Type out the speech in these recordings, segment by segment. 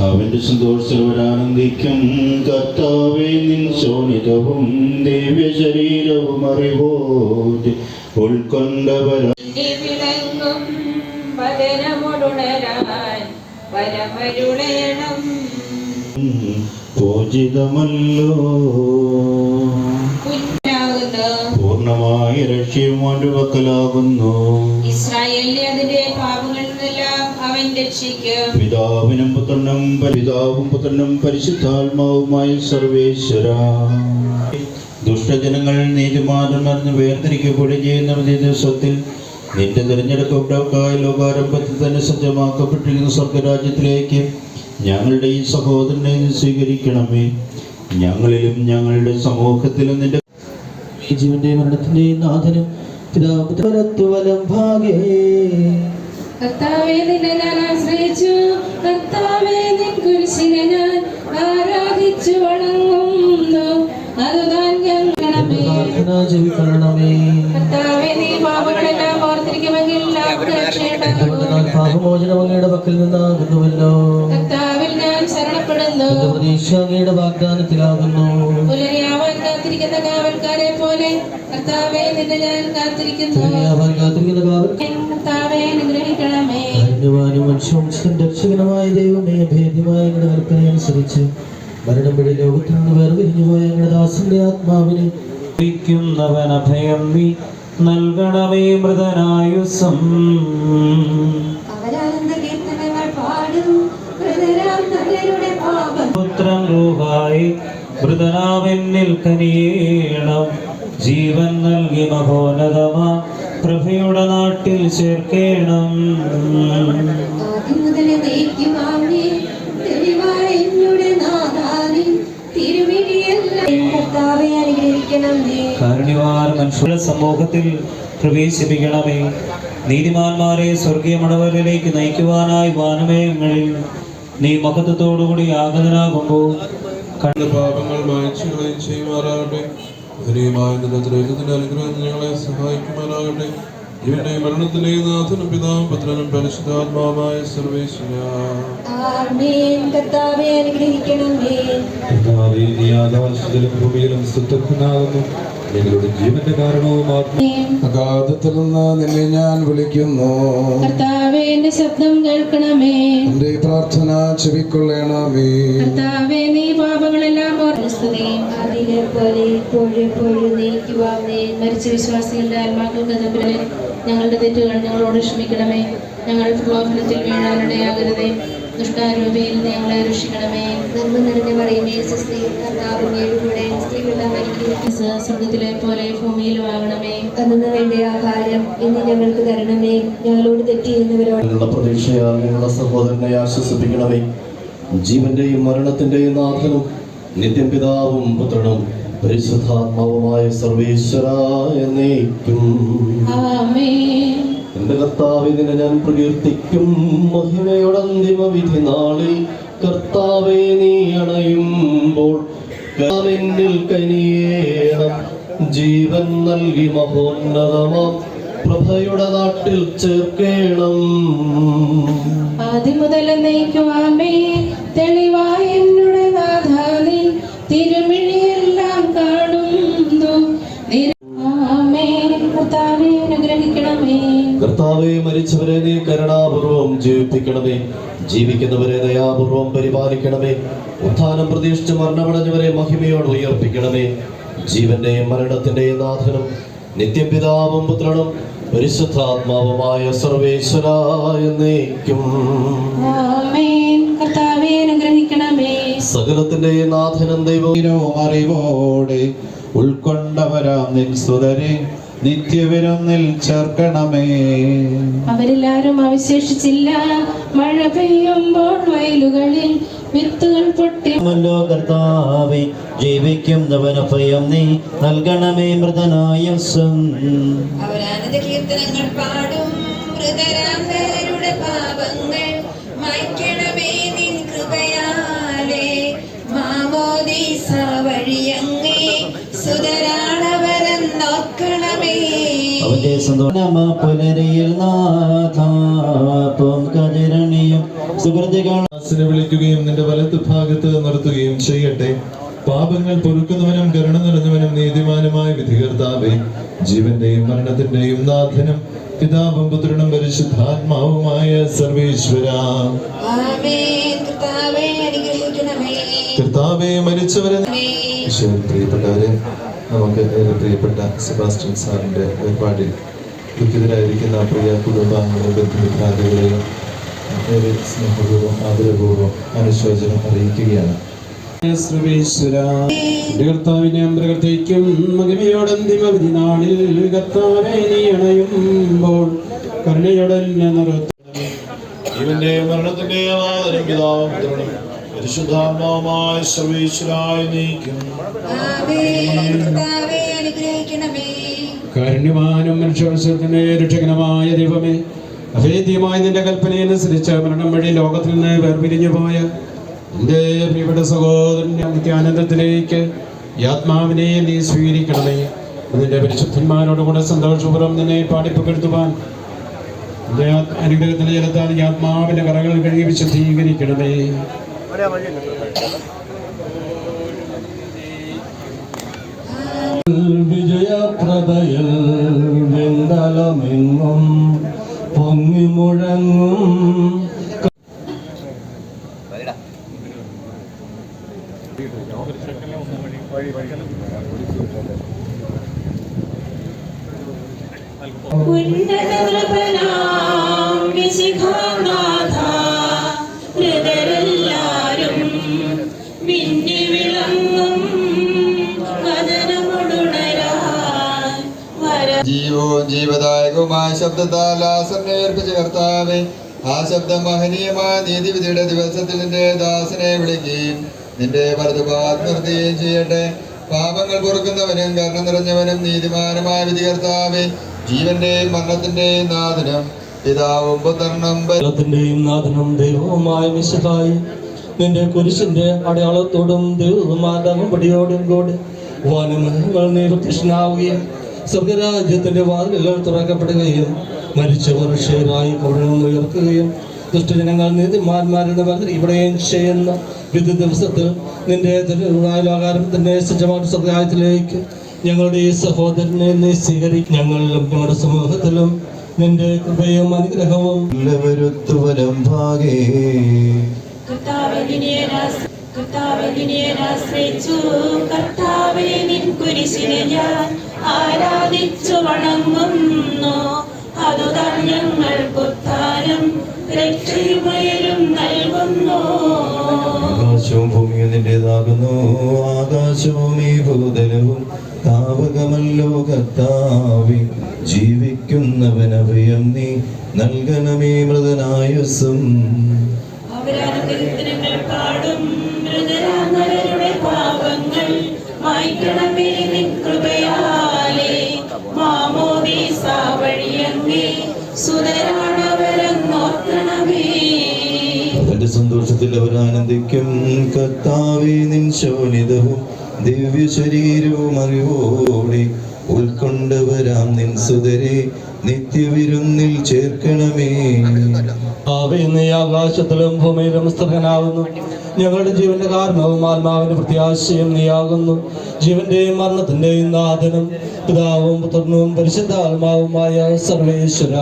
അവന്റെ സന്തോഷത്തിൽ വരാനന്ദിക്കും കർത്താവെ നിൻ ശോണിതവും ദിവ്യ ശരീരവും അറിവോടെ ഉൾക്കൊണ്ടവരാ. പൂജിതമല്ലോ പൂർണമായ രക്ഷയും വക്കലാകുന്നു ഇസ്രായേലിന്റെ അതിന്റെ അവൻ പിതാവിനും പുത്രനും പിതാവും പുത്രനും പരിശുദ്ധാത്മാവുമായ സർവേശ്വര. ദുഷ്ടജനങ്ങൾ നീതിമാന്മാരെന്ന് വേർതിരിക്കപ്പെടുകയും ചെയ്യുന്ന ദിവസത്തിൽ നിന്റെ തിരഞ്ഞെടുക്കപ്പെട്ടവർക്കായി ലോകാരംഭത്തിൽ തന്നെ സജ്ജമാക്കപ്പെട്ടിരിക്കുന്ന സ്വർഗരാജ്യത്തിലേക്ക് ഞങ്ങളുടെ ഈ സഹോദരനെ സ്വീകരിക്കണമേ. ഞങ്ങളിലും ഞങ്ങളുടെ സമൂഹത്തിലും നിന്റെ ജീവന്റെ മരണത്തിന്റെ നാഥനും പിതാപുത്രത്തു ഭാഗേ കർത്താവെ നിന്നെ ഞാൻ ആശ്രയിച്ചു. കർത്താവെ നിൻ കുരിശിനെ ഞാൻ ആരാധിച്ചു വണങ്ങുന്നു. അതുതാൻ ജപിക്കണമേ. കർത്താവെ നീ പാപങ്ങളെല്ലാം ഓർത്തിരിക്കുമെങ്കിൽ പാപമോചനം അങ്ങയുടെ പക്കൽ നിന്നാകുന്നുവല്ലോ. കർത്താവിൽ ഞാൻ ശരണപ്പെടുന്നു. പ്രതീക്ഷ അങ്ങയുടെ വാഗ്ദാനത്തിലാകുന്നു. പുലരിയാവാൻ കാത്തിരിക്കുന്ന കാവൽക്കാരെ പോലെ കർത്താവെ നിന്നെ ഞാൻ കാത്തിരിക്കുന്നു. കർത്താവെ അനുഗ്രഹിക്കണമേ. രക്ഷകനുമായ ദൈവമേ ഭേദ്യമായ മരണം വഴി ലോകത്തിൽ നിന്ന് വേർപിരിഞ്ഞു പോയ ഞങ്ങളുടെ ദാസന്റെ ആത്മാവിനെ ിക്കുന്നവൻ അഭയം നീ നൽകണമേ മൃതനായുസം. പുത്രൻ റൂഹായി മൃതനാവെന്നിൽ കനിയേണം ജീവൻ നൽകി മഹോന്നതമ പ്രഭയുടെ നാട്ടിൽ ചേർക്കേണം. സമൂഹത്തിൽ പ്രവേശിപ്പിക്കണമേ. നീതിമാന്മാരെ സ്വർഗീയ മണവരിലേക്ക് നയിക്കുവാനായി വാനമയങ്ങളിൽ നീ മഹത്വത്തോടുകൂടി ആഗതനാകുമ്പോൾ പാപങ്ങൾ മായ്ച്ചു കളയും ചെയ്യുമാറാകട്ടെ. ധനിയമായ നിരന്തരത്തിന്റെ അനുഗ്രഹം ഞങ്ങളെ സഹായിക്കുമാറാകട്ടെ. ഇവന്റെ മരണത്തിലെയും നാഥനും പിതാവും പുത്രനും പരിശുദ്ധാത്മാവുമായ സർവേശ്വര. ആമേൻ. കർത്താവെ അനുഗ്രഹിക്കണമേ. കർത്താവേ, നീ ആകാശത്തിലും ഭൂമിയിലും സ്തുത്യർഹനാകുന്നു ഞങ്ങളുടെ ജീവന്റെ കാരണവുമാകുന്നു അഗാധത്തിൽ നിന്ന് നിന്നെ ഞാൻ വിളിക്കുന്നു. കർത്താവേ എന്റെ ശബ്ദം കേൾക്കണമേ. എന്റെ പ്രാർത്ഥന ചെവിക്കൊള്ളണമേ. കർത്താവേ നീ പാപങ്ങളെല്ലാം പോലെ എപ്പോഴും നയിക്കുവാമേ മരിച്ച വിശ്വാസികളുടെ ആത്മാക്കൾക്ക് തമ്പുരാനെ ഞങ്ങളുടെ തെറ്റുകൾ ഞങ്ങളോട് ക്ഷമിക്കണമേ. ഞങ്ങൾ പ്രലോഭനത്തിൽ വീഴാനിടയാകരുതേ ദുഷ്ടാരൂപിയിൽ ഞങ്ങളെ രക്ഷിക്കണമേ. നന്മ നിറഞ്ഞ പറയുമേ സ്വർഗത്തിലെ പോലെ ഭൂമിയിലും ആകണമേ അന്നു വേണ്ട ആഹാരം ഇന്ന് ഞങ്ങൾക്ക് തരണമേ. ഞങ്ങളോട് പ്രതീക്ഷയാൽ ഞങ്ങളുടെ സഹോദരനെ ആശ്വസിപ്പിക്കണമേ. ജീവന്റെയും മരണത്തിന്റെയും നാഥനും നിത്യം പിതാവും പുത്രനും പരിശുദ്ധാത്മാവുമായ സർവേശ്വര എന്നേക്കും. ആമേൻ. എന്റെ കർത്താവിനെ ഞാൻ പ്രകീർത്തിക്കും. മഹിമയുടെ അന്തിമ വിധി നാളിൽ കർത്താവെ നീ അണയുമ്പോൾ എന്നിൽ കനിയേണം. ജീവൻ നൽകി മഹോന്നതമാം. പ്രഭയുടെ നാട്ടിൽ ചേർക്കേണം. ആദ്യം മുതൽ നയിക്കുവാമേ തെളിവായി എന്നുടെ നാഥാനി തിരുമിഴിയെല്ലാം കാണുന്നു. നിര- ആമേൻ കർത്താവെ അനുഗ്രഹിക്കണമേ. കർത്താവെ മരിച്ചവരെ നീ കരുണാപൂർവം ജീവിപ്പിക്കണമേ. ജീവിക്കുന്നവരെ ദയാപൂർവം പരിപാലിക്കണമേ. ഉത്ഥാനം പ്രതീക്ഷിച്ച് മരണമടഞ്ഞവരെ മഹിമയോട് ഉയർപ്പിക്കണമേ. ജീവന്റെയും മരണത്തിന്റെയും നാഥനും നിത്യപിതാവും പുത്രനും പരിശുദ്ധാത്മാവുമായ സർവേശ്വര എന്നേക്കും. നാഥനും ശരീരവും അറിവോടെ ഉൾക്കൊണ്ടവരാം നിൻ സുതരെ നിത്യവിരുന്നിൽ ചേർക്കണമേ. അവരെല്ലാരും അവശേഷിച്ചില്ല. മഴ പെയ്യുമ്പോൾ വയലുകളിൽ വിത്തുകൾ പൊട്ടി. മല്ലോ കർത്താവേ ജീവിക്കുന്നവനഭയം നീ നൽകണമേ മൃതനായുസം അവരാനന്ദ കീർത്തനങ്ങൾ പാടും. മൃതരാന്തരുടെ പുലരിയിൽ കതിരണിയും സുഹൃത്തുക്കൾ വിളിക്കുകയും നിന്റെ വലത്ത് ഭാഗത്ത് നിർത്തുകയും ചെയ്യട്ടെ. പാപങ്ങൾ പൊറുക്കുന്നവനും കരുണ നിറഞ്ഞവനും നീതിമാനുമായ വിധികർത്താവേ ജീവന്റെയും മരണത്തിന്റെയും നാഥനും പിതാവും പുത്രനും പരിശുദ്ധാത്മാവുമായ സർവേശ്വര. ആമേൻ. കർത്താവേ മരിച്ചവരെ പ്രിയപ്പെട്ടവരെ നമുക്ക് ഏറെ പ്രിയപ്പെട്ട സെബാസ്റ്റ്യൻ സാറിന്റെ വേർപാടിൽ ദുഃഖിതരായിരിക്കുന്ന പ്രിയ കുടുംബാംഗങ്ങളെ ബന്ധുമിത്രാദികളെയും ഏറെ സ്നേഹപൂർവം ആദരപൂർവം അനുശോചനം അറിയിക്കുകയാണ്. കർത്താവിനെ പ്രകൃതിക്കും മഹിമയോടന്തിമ നാളിൽ കർത്താവെ നീ അണയുമ്പോൾ കരുണയോടന്നെ നിർത്തണമേ ഇവന്റെ മരണത്തിന്റെയും ആദരം പിതാവും പുത്രനും പരിശുദ്ധാത്മാവുമായ സർവേശ്വരായി നീക്കും. അനുഗ്രഹിക്കണമേ. കാരുണ്യവാനും മനുഷ്യവത്സരത്തിന്റെ രക്ഷകനമായ ദൈവമേ അഭേദ്യമായ നിന്റെ കൽപ്പനയനുസരിച്ച് മരണം വഴി ലോകത്തിൽ നിന്ന് വേർപിരിഞ്ഞു പോയ എന്റെ പ്രിയപ്പെട്ട സഹോദരന്റെ നിത്യാനന്ദത്തിലേക്ക് ഈ ആത്മാവിനെ നീ സ്വീകരിക്കണമേ. നിന്റെ പരിശുദ്ധന്മാരോടുകൂടെ സന്തോഷപൂർവം നിന്നെ പാടിപ്പകർത്തുവാൻ എന്റെ അനുഗ്രഹത്തിന്റെ ജലത്താൽ ഈ ആത്മാവിന്റെ കറകൾ കഴുകി വിശുദ്ധീകരിക്കണമേ. വെങ്കലമെങ്ങും പൊങ്ങി ശബ്ദത്താൽ ആസറിനെ ഏൽപ്പിച്ച കർത്താവെ ആ ശബ്ദം മഹനീയമായ നീതിവിധിയുടെ ദിവസത്തിൽ നിന്റെ ദാസനെ വിളിക്കുകയും നിന്റെ വലതുഭാഗത്ത് നിർത്തുകയും ചെയ്യട്ടെ. പാപങ്ങൾ പൊറുക്കുന്നവനും കരുണ നിറഞ്ഞവനും വിധി കർത്താവെ ജീവന്റെയും മരണത്തിന്റെയും നാഥനും പിതാവും പുത്രനും പരി- ത്തിന്റെയും നാഥനും ദൈവവുമായ മിശുഹായി നിന്റെ കുരിശിന്റെ അടയാളത്തോടും ദൈവമാരുടെ അകമ്പടിയോടും കൂടി വാനമൃഗങ്ങൾ നീ പ്രത്യക്ഷനാവുകയും സ്വർഗരാജ്യത്തിന്റെ വാതിലുകൾ തുറക്കപ്പെടുകയും മരിച്ചവർ ക്ഷയരായി അവിടെ ഉയർത്തുകയും ദുഷ്ടജനങ്ങൾ നീതിമാന്മാരെന്ന് പറഞ്ഞ് ഇവിടെയും ചെയ്യുന്ന വിധി ദിവസത്തിൽ നിന്റെ ലോകാരംഭത്തിന്റെ സജ്ജമായിട്ട് സ്വർഗായത്തിലേക്ക് ഞങ്ങളുടെ ഈ സഹോദരനെ നീ സ്വീകരിക്കും. ഞങ്ങളിലും ഞങ്ങളുടെ സമൂഹത്തിലും നിന്റെ കൃപയും അനുഗ്രഹവും ഭാഗേ. കർത്താവേ നിന്നെ ആശ്ര- കർത്താവേ നിന്നെ ആശ്രയിച്ചു. കർത്താവേ നിൻ കുരിശിനെ ഞാൻ ആരാധിച്ചു വണങ്ങുന്നു. അതുതാൻ ഞങ്ങൾക്കുത്താനും രക്ഷയുമയലും നൽകുന്നു. ആകാശവും ഭൂമിയും നിന്റേതാകുന്നു. ആകാശവും ഈ ഭൂതലവും താവകമല്ലോ കർത്താവി. ജീവിക്കുന്നവനഭയം നീ നൽകണമേ മൃതനായുസും അവരനുഗ്രഹത്തിനങ്ങൾ പാടും. മായ്ക്കണമേ നിൻ കൃപയാലേ മാമോദീസ വഴിയങ്ങേ സുതരാണവരങ്ങോർക്കണമേ. തന്റെ സന്തോഷത്തിൽ അവർ ആനന്ദിക്കും. കർത്താവെ നിൻ ശോണിതവും ദിവ്യ ശരീരവും അറിവോടെ ഉൾക്കൊണ്ടവരാം നിൻ സുതരെ. നിത്യവിരുന്നിൽ ചേർക്കണമേ. അവയെന്ന് ഈ ആകാശത്തിലും ഭൂമിയിലും സ്ഥിരനാകുന്നു. ഞങ്ങളുടെ ജീവന്റെ കാരണവും ആത്മാവിന്റെ പ്രത്യാശയും നീയാകുന്നു. ജീവന്റെയും മരണത്തിന്റെയും നാഥനും പിതാവും പുത്രനും പരിശുദ്ധ ആത്മാവുമായ സർവേശ്വര.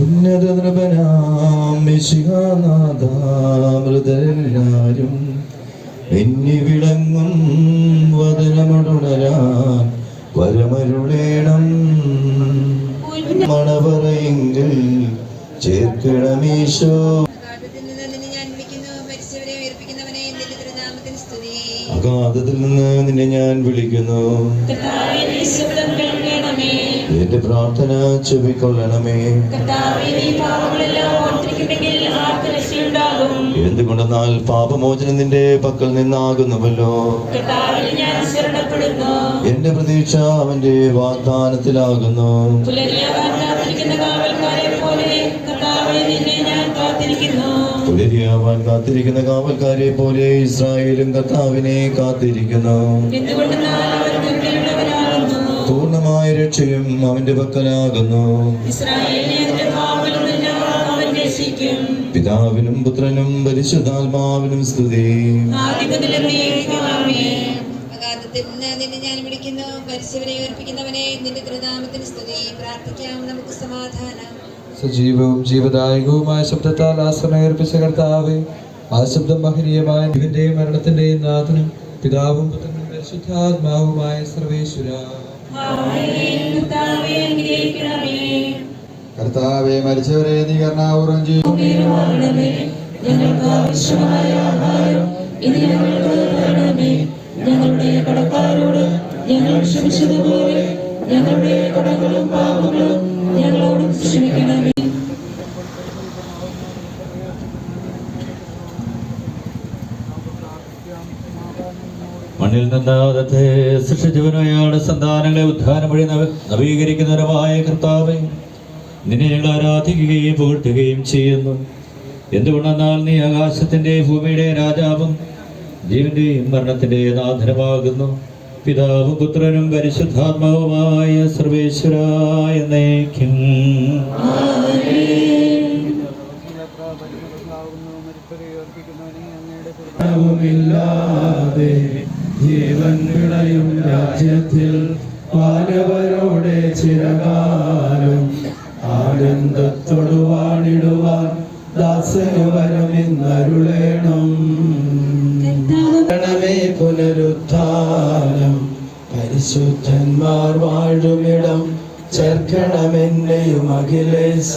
ഉന്നത നൃപനാം മിശിഹാനാഥാമൃതരെല്ലാരും എന്നി വിളങ്ങും വരമരുളേണം മണവറയെങ്കിൽ ചേർക്കണമീശോ അഗാധത്തിൽ നിന്ന് നിന്നെ ഞാൻ വിളിക്കുന്നു. എന്റെ പ്രാർത്ഥന നിന്റെ എന്തുകൊണ്ടെന്നാൽ പാപമോചനം നിന്റെ പക്കൽ നിന്നാകുന്നുവല്ലോ. എന്റെ പ്രതീക്ഷ അവന്റെ വാഗ്ദാനത്തിലാകുന്നു. പുലരിയാവാൻ കാത്തിരിക്കുന്ന. കാവൽക്കാരെ പോലെ ഇസ്രായേലും കർത്താവിനെ കാത്തിരിക്കുന്നു. പൂർണമായ രക്ഷയും അവന്റെ പക്കലാകുന്നു. ഇസ്രായേലിനെ പിതാവിനും പുത്രനും പരിശുദ്ധാത്മാവിനും സ്തുതി. അഗാധത്തിൽ നിന്ന് നിന്നെ ഞാൻ വിളിക്കുന്നു. പരിശുവനെ ഏർപ്പിക്കുന്നവനെ നിന്റെ തിരുനാമത്തിന് സ്തുതി. പ്രാർത്ഥിക്കാം നമുക്ക് സമാധാനം. സജീവവും ജീവദായകവുമായ ശബ്ദത്താൽ ആശ്രമം ഏർപ്പിച്ച കർത്താവെ ആ ശബ്ദം മഹനീയമായ ഇതിന്റെയും മരണത്തിന്റെയും നാഥനും പിതാവും പുത്രനും പരിശുദ്ധാത്മാവുമായ സർവേശ്വര. കർത്താവെ മരിച്ചവരെ നീ കർണാപുറം ചെയ്യും. ഞങ്ങൾക്ക് ആവശ്യമായ ആഹാരം ഇത് ഞങ്ങൾക്ക് തരണമേ. ഞങ്ങളുടെ കടക്കാരോട് ഞങ്ങൾ ക്ഷമിച്ചതുപോലെ ഞങ്ങളുടെ കടങ്ങളും പാപങ്ങളും ഞങ്ങളോടും ക്ഷമിക്കണമേ. മണ്ണിൽ നിന്ന് സൃഷ്ടിച്ചവനായാണ് സന്താനങ്ങളെ ഉദ്ധാനം വഴി നവീകരിക്കുന്നവരുമായ കർത്താവെ. നിന്നെ ഞങ്ങൾ ആരാധിക്കുകയും പുകഴ്ത്തുകയും ചെയ്യുന്നു. എന്തുകൊണ്ടെന്നാൽ നീ ആകാശത്തിന്റെ ഭൂമിയുടെ രാജാവും ജീവന്റെയും മരണത്തിന്റെ നാഥനമാകുന്നു പിതാവും പുത്രനും പരിശുദ്ധാത്മാവുമായ സർവേശ്വരായ നയിക്കും ില്ലാതെ ജീവൻ വിളയും രാജ്യത്തിൽ മാനവരോടെ ചിരകാലം ആനന്ദത്തോടു വാണിടുവാൻ ദാസന് വരമെന്നരുളേണം. ഗണമേ പുനരുത്ഥാനം. പരിശുദ്ധന്മാർ വാഴുമിടം ചേർക്കണമെന്നെയും അഖിലേശ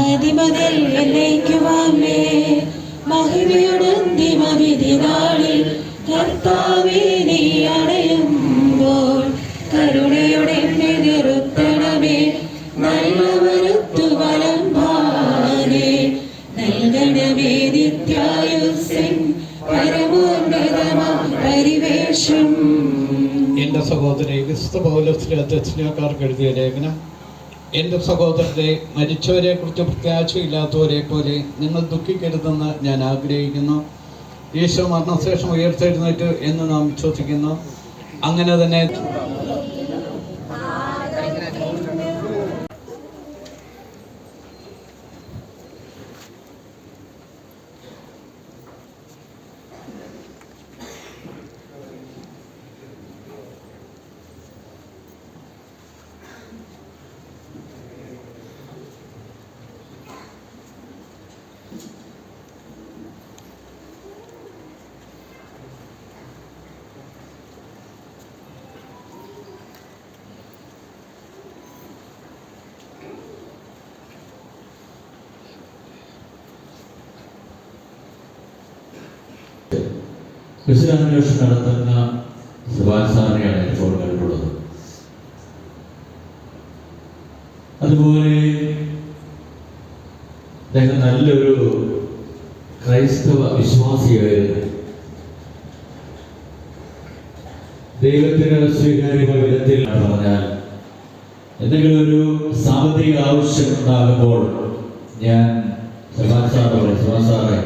ആദിമുതൽ എന്നേക്കുമാമേ മഹിമയുടെ അന്തിമ വിധി നാളിൽ കർത്താവേ ദക്ഷിണക്കാർക്ക് എഴുതിയ ലേഖനം എന്റെ സഹോദരരെ മരിച്ചവരെ കുറിച്ച് പ്രത്യാശയില്ലാത്തവരെ പോലെ നിങ്ങൾ ദുഃഖിക്കരുതെന്ന് ഞാൻ ആഗ്രഹിക്കുന്നു. ഈശോ മരണശേഷം ഉയർത്തെഴുന്നേറ്റ് എന്ന് നാം വിശ്വസിക്കുന്നു. അങ്ങനെ തന്നെ കുശലാന്വേഷണം നടത്തുന്ന സുഭാൻ സാറിനെയാണ് ഇപ്പോൾ കണ്ടുള്ളത് അതുപോലെ അദ്ദേഹം നല്ലൊരു ക്രൈസ്തവ വിശ്വാസിയായിരുന്നു. ദൈവത്തിന് സ്വീകാര്യമായ വിധത്തിൽ പറഞ്ഞാൽ എന്തെങ്കിലും ഒരു സാമ്പത്തിക ആവശ്യം ഉണ്ടാകുമ്പോൾ ഞാൻ സുഭാഷ് സാറ് സുഭാഷ് സാറെ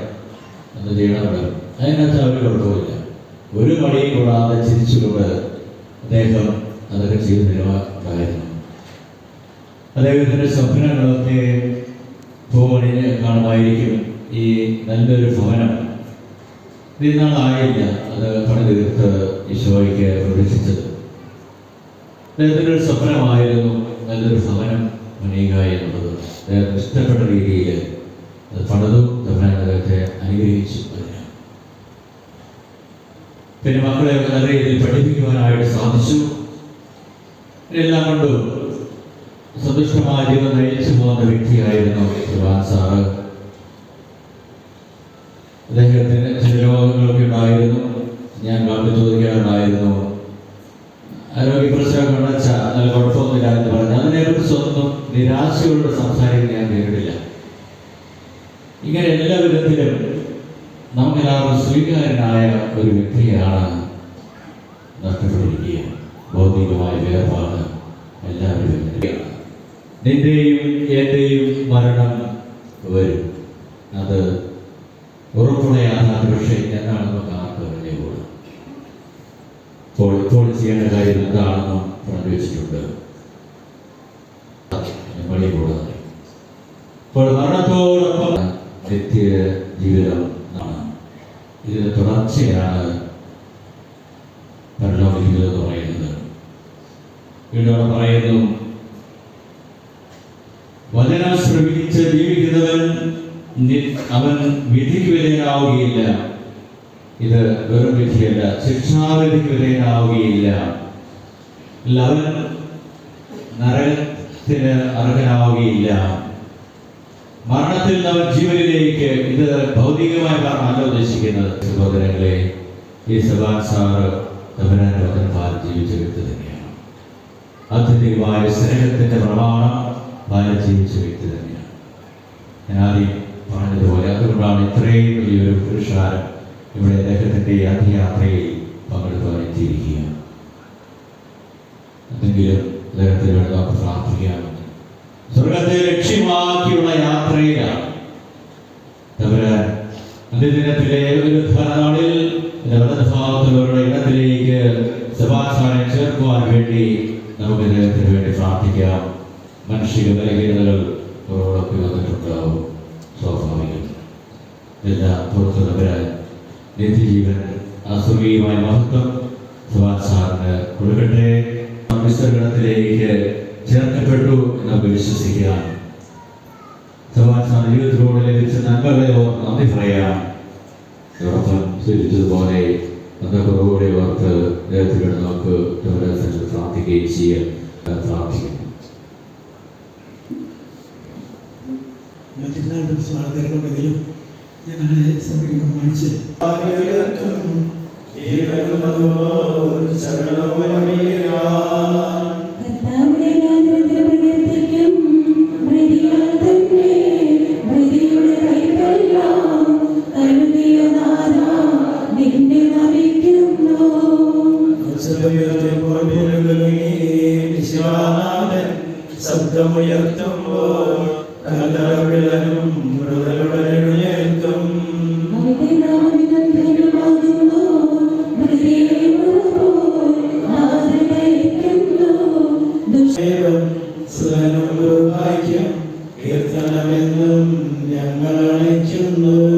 എന്ന് ചെയ്യണമല്ലോ. അതിനകത്ത് അവർ കുഴപ്പമില്ല ഒരു മടിയും കൂടാതെ ചിരിച്ചുകൊണ്ട് അദ്ദേഹം അതൊക്കെ ചെയ്ത് തരുവായിരുന്നു അദ്ദേഹത്തിന്റെ സ്വപ്നങ്ങളൊക്കെ ഭൂമണിന് കാണുമായിരിക്കും ഈ നല്ലൊരു ഭവനം. ഇതിനാളായില്ല അത് പണിതീർത്ത് ഈശോയ്ക്ക് പ്രതീക്ഷിച്ചത് അദ്ദേഹത്തിന്റെ ഒരു സ്വപ്നമായിരുന്നു നല്ലൊരു ഭവനം പണിയുക എന്നുള്ളത്. അദ്ദേഹത്തിന് ഇഷ്ടപ്പെട്ട രീതിയിൽ അത് പണിതു അദ്ദേഹത്തെ അനുഗ്രഹിച്ചു. പിന്നെ മക്കളെയൊക്കെ നല്ല രീതിയിൽ പഠിപ്പിക്കുവാനായിട്ട് സാധിച്ചു. എല്ലാം കൊണ്ടും സന്തുഷ്ടമായ ജീവിതം നയിച്ചു പോകുന്ന വ്യക്തിയായിരുന്നു ശ്രീവാൻ സാറ്. അദ്ദേഹത്തിന് ചില രോഗങ്ങളൊക്കെ ഉണ്ടായിരുന്നു. ഞാൻ കണ്ടു ചോദിക്കാറുണ്ടായിരുന്നു. ആരോഗ്യ പ്രശ്നമൊക്കെ ഉണ്ടെച്ചാൽ നല്ല കുഴപ്പമൊന്നുമില്ല എന്ന് പറഞ്ഞു. അതിനെക്കുറിച്ച് സ്വന്തം നിരാശയോട് സംസാരിക്കാൻ ഞാൻ നേരിടില്ല ഇങ്ങനെ എല്ലാ വിധത്തിലും നമുക്കെല്ലാവരും സ്വീകാര്യനായ ഒരു വ്യക്തിയാണ് നഷ്ടപ്പെട്ടിരിക്കുക ഭൗതികമായ വേർപാട് എല്ലാവരും വ്യക്തിയാണ് ഇതിന് തുടർച്ചയാണ് പരലോകിക്കുന്നത് പറയുന്നത്. വീണ്ടും അവിടെ പറയുന്നു വചനം ശ്രമിച്ച് ജീവിക്കുന്നവൻ അവൻ വിധിക്ക് വിധേയനാവുകയില്ല. ഇത് വെറും വിധിയല്ല ശിക്ഷാവിധിക്ക് വിധേയനാവുകയില്ല. അവൻ നരകത്തിന് അർഹനാവുകയില്ല. മരണത്തിൽ നിന്ന് അവൻ ജീവനിലേക്ക് ഇത് ഭൗതികമായ കാരണമല്ല ഉദ്ദേശിക്കുന്നത്. സഹോദരങ്ങളെ ഈ സഭാൻ സാറ് ജീവിച്ച വ്യക്തി തന്നെയാണ്. ആത്യന്തികമായ സ്നേഹത്തിന്റെ പ്രമാണം ബാല ജീവിച്ച വ്യക്തി തന്നെയാണ്. ഞാൻ ആദ്യം പറഞ്ഞതുപോലെ അതുകൊണ്ടാണ് ഇത്രയും വലിയൊരു പുരുഷാരം ഇവിടെ അദ്ദേഹത്തിന്റെ അധിയാത്രയിൽ പങ്കെടുക്കാൻ എത്തിയിരിക്കുക എന്തെങ്കിലും അദ്ദേഹത്തിന് വേണ്ടി നമുക്ക് പ്രാർത്ഥിക്കാം സ്വർഗത്തെ ലക്ഷ്യമാക്കിയുള്ള യാത്രയിലാണ്. തമ്പുരാൻ ഇടത്തിലേക്ക് സഭാസാനെ ചേർക്കുവാൻ വേണ്ടി നമുക്ക് ഇദ്ദേഹത്തിന് വേണ്ടി പ്രാർത്ഥിക്കാം. മനുഷ്യ ബലഹീനതകൾ കുറവൊക്കെ വന്നിട്ടുണ്ടാവും. സ്വാഭാവികം. എല്ലാം പുറത്തു തമ്പുരാൻ നിത്യജീവൻ അസുഖീയമായ മഹത്വം സഭാസ്ഥാനത്തിന് കൊടുക്കട്ടെ. വിസർഗണത്തിലേക്ക് ചേർക്കപ്പെട്ടു എന്ന് നമുക്ക് വിശ്വസിക്കാം സഭാസാർ ജീവിതത്തിലൂടെ ലഭിച്ച നന്മകളെ ഓർത്ത് നന്ദി പറയാം. സൂചിപ്പിച്ചതുപോലെ സൂചിച്ചതുപോലെ അന്നൊക്കെ ഓർത്ത് ദൈവത്തിലൂടെ നമുക്ക് ദേവദാസനിൽ പ്രാർത്ഥിക്കുകയും ചെയ്യാൻ പ്രാർത്ഥിക്കുന്നു. ഞങ്ങളെ സമീപം ബഹുമാനിച്ച് സുഖനുഭാഗ്യം കീർത്തനമെന്നും ഞങ്ങൾ അണയ്ക്കുന്നു.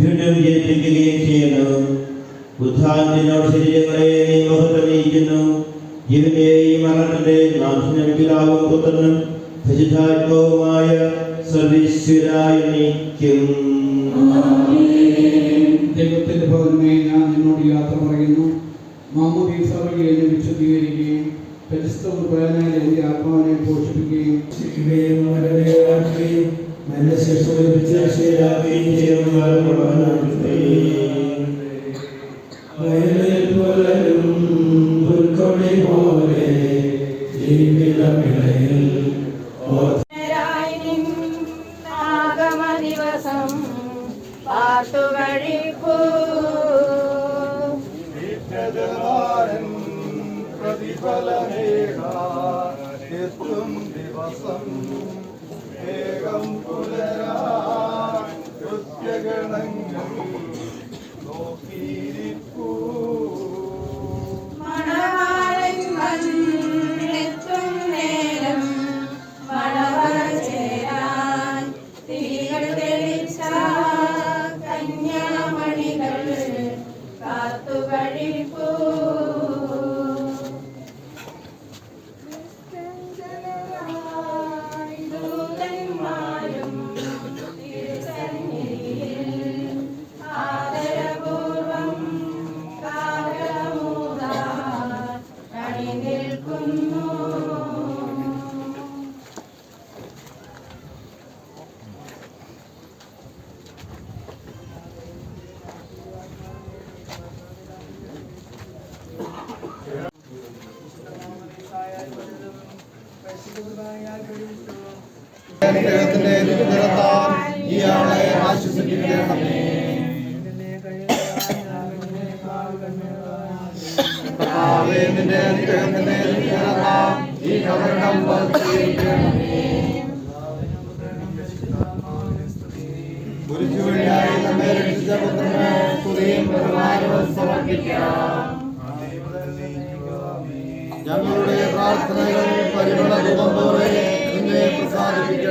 വീണ്ടും ജയിപ്പിക്കുകയും ചെയ്യുന്നു ബുദ്ധാന്തിനോട് ശരീരങ്ങളെ നീ മഹത്വമണിയിക്കുന്നു ജീവന്റെയും മരണത്തിന്റെ നാഥനും പിതാവും പുത്രനും പരിശുദ്ധാത്മാവുമായ സർവീശ്വരായ നീക്കും. ദൈവത്തിന്റെ ഭവനമേ ഞാൻ നിന്നോട് യാത്ര പറയുന്നു. മാമോദീസ വഴി എന്നെ വിശദീകരിക്കുകയും പരിശുദ്ധ കുർബാനയിൽ എന്റെ ആത്മാവിനെ പോഷിപ്പിക്കുകയും മരണശേഷം ലഭിച്ച ശീലാക്കുകയും ചെയ്യുന്ന വയലിൽ പുലരും പുൽക്കൊടി പോലെ ജീവിതമിളയിൽ ആഗമ ദിവസം പാട്ടുകഴിപ്പൂ.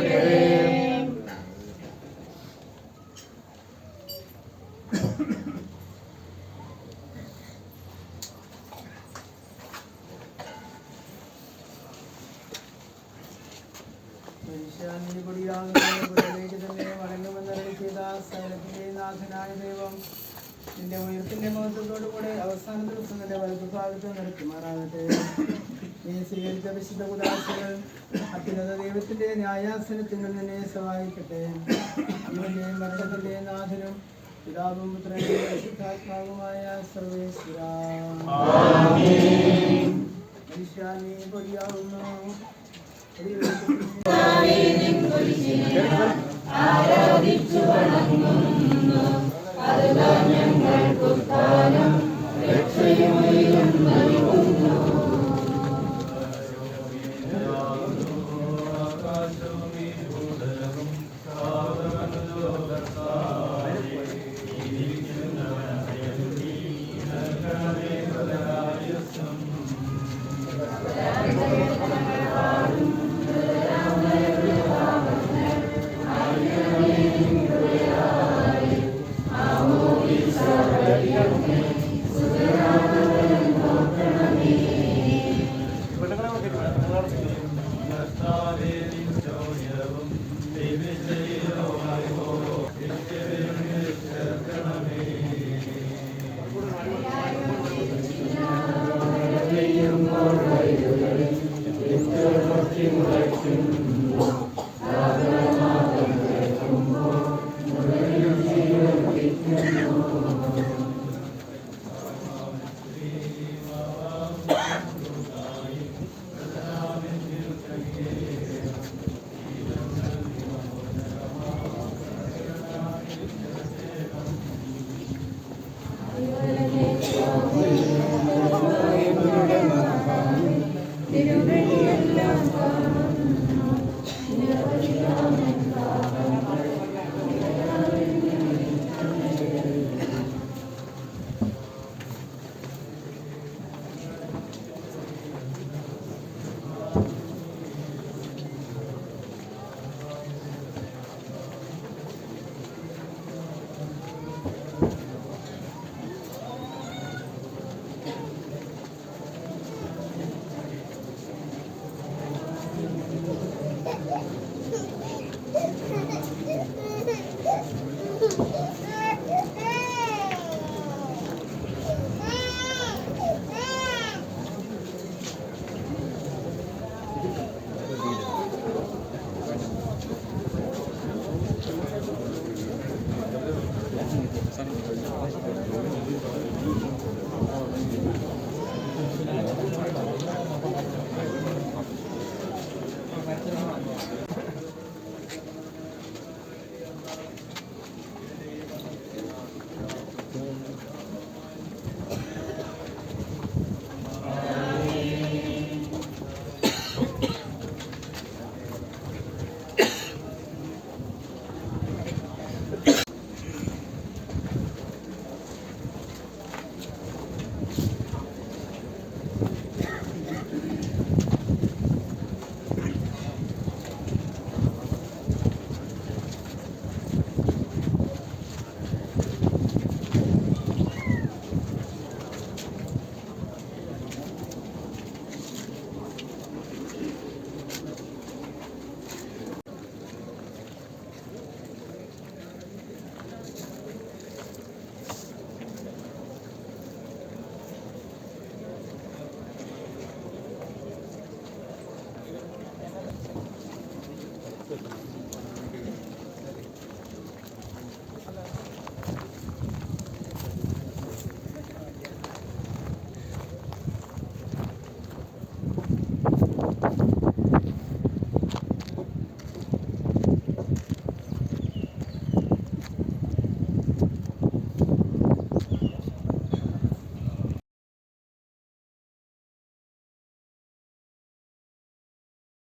Yeah. പിതാവും പുത്രനും